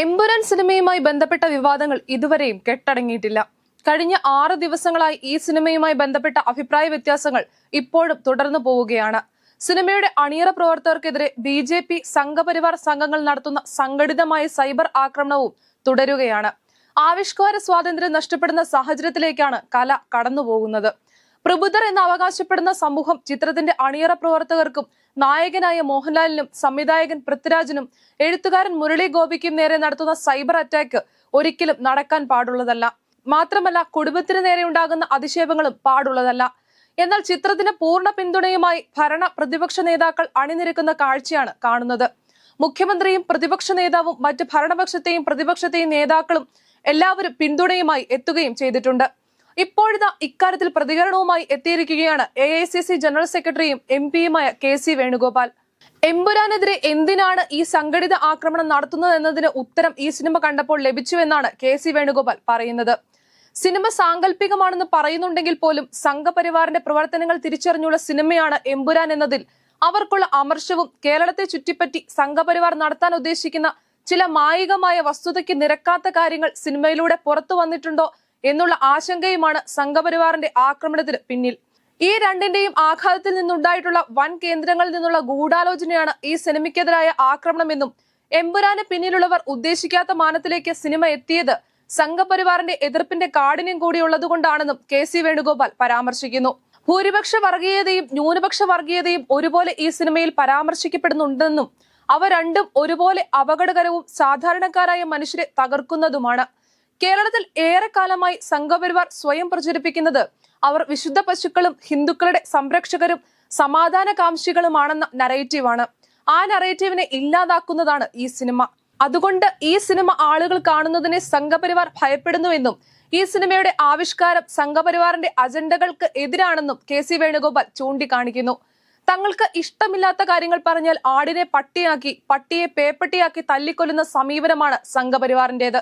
എമ്പുരാൻ സിനിമയുമായി ബന്ധപ്പെട്ട വിവാദങ്ങൾ ഇതുവരെയും കെട്ടടങ്ങിയിട്ടില്ല. കഴിഞ്ഞ ആറ് ദിവസങ്ങളായി ഈ സിനിമയുമായി ബന്ധപ്പെട്ട അഭിപ്രായ വ്യത്യാസങ്ങൾ ഇപ്പോഴും തുടർന്നു പോവുകയാണ്. സിനിമയുടെ അണിയറ പ്രവർത്തകർക്കെതിരെ ബി ജെ പി സംഘപരിവാർ സംഘങ്ങൾ നടത്തുന്ന സംഘടിതമായ സൈബർ ആക്രമണവും തുടരുകയാണ്. ആവിഷ്കാര സ്വാതന്ത്ര്യം നഷ്ടപ്പെടുന്ന സാഹചര്യത്തിലേക്കാണ് കല കടന്നുപോകുന്നത്. പ്രബുദ്ധർ എന്ന് അവകാശപ്പെടുന്ന സമൂഹം ചിത്രത്തിന്റെ അണിയറ പ്രവർത്തകർക്കും നായകനായ മോഹൻലാലിനും സംവിധായകൻ പൃഥ്വിരാജിനും എഴുത്തുകാരൻ മുരളി ഗോപിക്കും നേരെ നടത്തുന്ന സൈബർ അറ്റാക്ക് ഒരിക്കലും നടക്കാൻ പാടുള്ളതല്ല. മാത്രമല്ല കുടുംബത്തിന് നേരെ ഉണ്ടാകുന്ന അധിക്ഷേപങ്ങളും പാടുള്ളതല്ല. എന്നാൽ ചിത്രത്തിന് പൂർണ പിന്തുണയുമായി ഭരണ പ്രതിപക്ഷ നേതാക്കൾ അണിനിരക്കുന്ന കാഴ്ചയാണ് കാണുന്നത്. മുഖ്യമന്ത്രിയും പ്രതിപക്ഷ നേതാവും മറ്റ് ഭരണപക്ഷത്തെയും പ്രതിപക്ഷത്തെയും നേതാക്കളും എല്ലാവരും പിന്തുണയുമായി എത്തുകയും ചെയ്തിട്ടുണ്ട്. ഇപ്പോഴിതാ ഇക്കാര്യത്തിൽ പ്രതികരണവുമായി എത്തിയിരിക്കുകയാണ് A I C C general സെക്രട്ടറിയും എം പിയുമായ കെ സി വേണുഗോപാൽ. എമ്പുരാനെതിരെ എന്തിനാണ് ഈ സംഘടിത ആക്രമണം നടത്തുന്നത് എന്നതിന് ഉത്തരം ഈ സിനിമ കണ്ടപ്പോൾ ലഭിച്ചുവെന്നാണ് കെ സി വേണുഗോപാൽ പറയുന്നത്. സിനിമ സാങ്കല്പികമാണെന്ന് പറയുന്നുണ്ടെങ്കിൽ പോലും സംഘപരിവാറിന്റെ പ്രവർത്തനങ്ങൾ തിരിച്ചറിഞ്ഞുള്ള സിനിമയാണ് എമ്പുരാൻ എന്നതിൽ. അവർക്കുള്ള അമർഷവും കേരളത്തെ ചുറ്റിപ്പറ്റി സംഘപരിവാർ നടത്താൻ ഉദ്ദേശിക്കുന്ന ചില മായികമായ വസ്തുതയ്ക്ക് നിരക്കാത്ത കാര്യങ്ങൾ സിനിമയിലൂടെ പുറത്തു വന്നിട്ടുണ്ടോ എന്നുള്ള ആശങ്കയുമാണ് സംഘപരിവാറിന്റെ ആക്രമണത്തിന് പിന്നിൽ. ഈ രണ്ടിന്റെയും ആഘാതത്തിൽ നിന്നുണ്ടായിട്ടുള്ള വൻ കേന്ദ്രങ്ങളിൽ നിന്നുള്ള ഗൂഢാലോചനയാണ് ഈ സിനിമയ്ക്കെതിരായ ആക്രമണമെന്നും എമ്പുരാന് പിന്നിലുള്ളവർ ഉദ്ദേശിക്കാത്ത മാനത്തിലേക്ക് സിനിമ എത്തിയത് സംഘപരിവാറിന്റെ എതിർപ്പിന്റെ കാഠിന്യം കൂടിയുള്ളതുകൊണ്ടാണെന്നും കെ സി വേണുഗോപാൽ പരാമർശിക്കുന്നു. ഭൂരിപക്ഷ വർഗീയതയും ന്യൂനപക്ഷ വർഗീയതയും ഒരുപോലെ ഈ സിനിമയിൽ പരാമർശിക്കപ്പെടുന്നുണ്ടെന്നും അവ രണ്ടും ഒരുപോലെ അപകടകരവും സാധാരണക്കാരായ മനുഷ്യരെ തകർക്കുന്നതുമാണ്. കേരളത്തിൽ ഏറെക്കാലമായി സംഘപരിവാർ സ്വയം പ്രചരിപ്പിക്കുന്നത് അവർ വിശുദ്ധ പശുക്കളും ഹിന്ദുക്കളുടെ സംരക്ഷകരും സമാധാനകാംക്ഷികളുമാണെന്ന നറേറ്റീവാണ് ആ നറേറ്റീവിനെ ഇല്ലാതാക്കുന്നതാണ് ഈ സിനിമ. അതുകൊണ്ട് ഈ സിനിമ ആളുകൾ കാണുന്നതിനെ സംഘപരിവാർ ഭയപ്പെടുന്നുവെന്നും ഈ സിനിമയുടെ ആവിഷ്കാരം സംഘപരിവാറിന്റെ അജണ്ടകൾക്ക് എതിരാണെന്നും കെ സി വേണുഗോപാൽ ചൂണ്ടിക്കാണിക്കുന്നു. തങ്ങൾക്ക് ഇഷ്ടമില്ലാത്ത കാര്യങ്ങൾ പറഞ്ഞാൽ ആടിനെ പട്ടിയാക്കി പട്ടിയെ പേപ്പട്ടിയാക്കി തല്ലിക്കൊല്ലുന്ന സമീപനമാണ് സംഘപരിവാറിന്റേത്.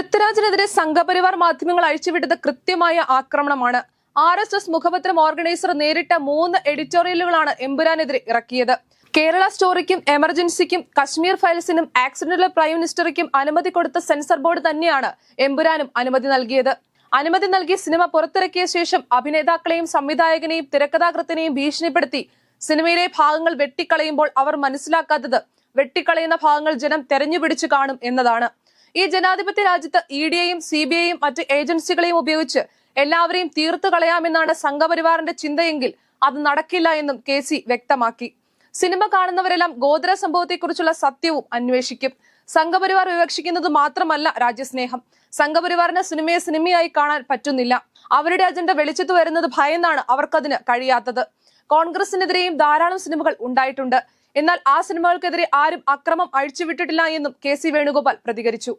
പൃഥ്വിരാജിനെതിരെ സംഘപരിവാർ മാധ്യമങ്ങൾ അഴിച്ചുവിട്ടത് കൃത്യമായ ആക്രമണമാണ്. ആർ എസ് എസ് മുഖപത്രം ഓർഗനൈസർ നേരിട്ട മൂന്ന് എഡിറ്റോറിയലുകളാണ് എമ്പുരാനെതിരെ ഇറക്കിയത്. കേരള സ്റ്റോറിക്കും എമർജൻസിക്കും കശ്മീർ ഫയൽസിനും ആക്സിഡന്റൽ പ്രൈം മിനിസ്റ്ററിക്കും അനുമതി കൊടുത്ത സെൻസർ ബോർഡ് തന്നെയാണ് എമ്പുരാനും അനുമതി നൽകിയത്. അനുമതി നൽകി സിനിമ പുറത്തിറക്കിയ ശേഷം അഭിനേതാക്കളെയും സംവിധായകനെയും തിരക്കഥാകൃത്തിനെയും ഭീഷണിപ്പെടുത്തി സിനിമയിലെ ഭാഗങ്ങൾ വെട്ടിക്കളയുമ്പോൾ അവർ മനസ്സിലാക്കാത്തത് വെട്ടിക്കളയുന്ന ഭാഗങ്ങൾ ജനം തെരഞ്ഞുപിടിച്ചു കാണും എന്നതാണ്. ഈ ജനാധിപത്യ രാജ്യത്ത് ഇ ഡിയെയും സി ബി ഐയും മറ്റ് ഏജൻസികളെയും ഉപയോഗിച്ച് എല്ലാവരെയും തീർത്തു കളയാമെന്നാണ് സംഘപരിവാറിന്റെ ചിന്തയെങ്കിൽ അത് നടക്കില്ല എന്നും കെ സി വ്യക്തമാക്കി. സിനിമ കാണുന്നവരെല്ലാം ഗോത്ര സംഭവത്തെക്കുറിച്ചുള്ള സത്യവും അന്വേഷിക്കും. സംഘപരിവാർ വിവക്ഷിക്കുന്നത് മാത്രമല്ല രാജ്യസ്നേഹം. സംഘപരിവാറിന് സിനിമയെ സിനിമയായി കാണാൻ പറ്റുന്നില്ല. അവരുടെ അജണ്ട വെളിച്ചത്ത് വരുന്നത് ഭയന്നാണ് അവർക്കതിന് കഴിയാത്തത്. കോൺഗ്രസിനെതിരെയും ധാരാളം സിനിമകൾ ഉണ്ടായിട്ടുണ്ട്. എന്നാൽ ആ സിനിമകൾക്കെതിരെ ആരും അക്രമം അഴിച്ചുവിട്ടിട്ടില്ല എന്നും കെ സി വേണുഗോപാൽ പ്രതികരിച്ചു.